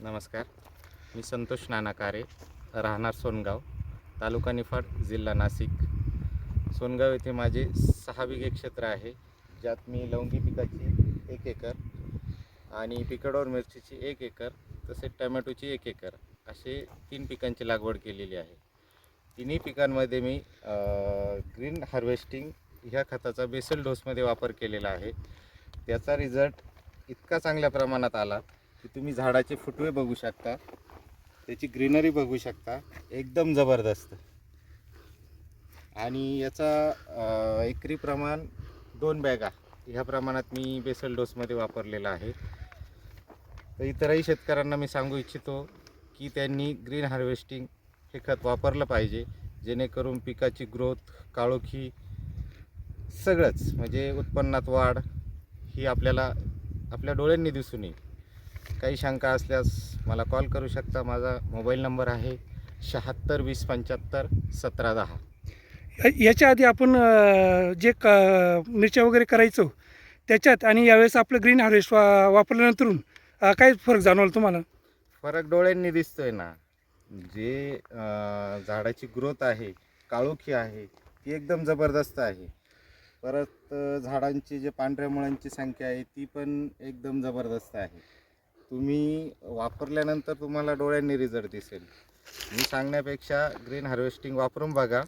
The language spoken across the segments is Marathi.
नमस्कार. मी संतोष नानाकारे राहणार सोनगाव तालुका निफाड जिल्हा नाशिक. सोनगाव येथे माझे सहा बिघे क्षेत्र आहे ज्यात मी लवंगी पिकाची एक एकर आणि पिकाडोर मिरचीची एक एकर तसेच टमॅटोची एक एकर असे तीन पिकांची लागवड केलेली आहे. तिन्ही पिकांमध्ये मी ग्रीन हार्वेस्टिंग ह्या खताचा बेसल डोसमध्ये वापर केलेला आहे. त्याचा रिझल्ट इतका चांगल्या प्रमाणात आला की तुम्ही झाडाचे फुटवे बघू शकता. त्याची ग्रीनरी बघू शकता. एकदम जबरदस्त. आणि याचा एकरी प्रमाण दोन बॅगा ह्या प्रमाणात मी बेसल डोसमध्ये वापरलेला आहे. तर इतरही शेतकऱ्यांना मी सांगू इच्छितो की त्यांनी ग्रीन हार्वेस्टिंग हे खत वापरलं पाहिजे. जेणेकरून पिकाची ग्रोथ काळोखी सगळंच म्हणजे उत्पन्नात वाढ ही आपल्याला आपल्या डोळ्यांनी दिसून येईल. काही शंका असल्यास मला कॉल करू शकता. माझा मोबाईल नंबर आहे शहात्तर वीस पंच्याहत्तर सतरा दहा. याच्या आधी आपण अ, जे क मिरच्या वगैरे करायचो त्याच्यात आणि यावेळेस आपलं ग्रीन हार्वेस्ट वा वापरल्यानंतरून अ, काय फरक जाणवला तुम्हाला? फरक डोळ्यांनी दिसतोय ना. जे अं, झाडाची ग्रोथ आहे काळोखी आहे ती एकदम जबरदस्त आहे. परत अं, झाडांची जे पांढऱ्या मुळांची संख्या आहे ती पण एकदम जबरदस्त आहे. तुम्ही वापरल्यानंतर तुम्हाला डोळ्यांनी रिझल्ट दिसेल. मी सांगण्यापेक्षा ग्रीन हार्वेस्टिंग वापरून बघा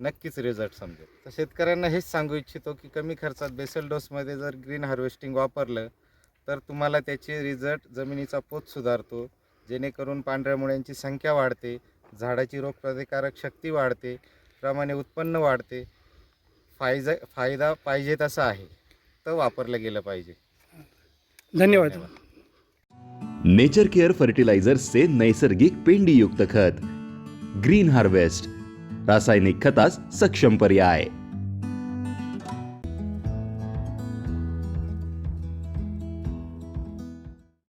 नक्कीच रिझल्ट समजेल. तर शेतकऱ्यांना हेच सांगू इच्छितो की कमी खर्चात बेसल डोसमध्ये जर ग्रीन हार्वेस्टिंग वापरलं तर तुम्हाला त्याचे रिझल्ट जमिनीचा पोत सुधारतो. जेणेकरून पांढऱ्या मुळ्यांची संख्या वाढते झाडाची रोगप्रतिकारक शक्ती वाढते प्रमाणे उत्पन्न वाढते. फायदा फायदा पाहिजे तसा आहे. तर वापरलं गेलं पाहिजे. धन्यवाद. नेचर केअर फर्टिलायझर्सचे नैसर्गिक पेंडीयुक्त खत। ग्रीन हार्वेस्ट रासायनिक खतास सक्षम पर्याय।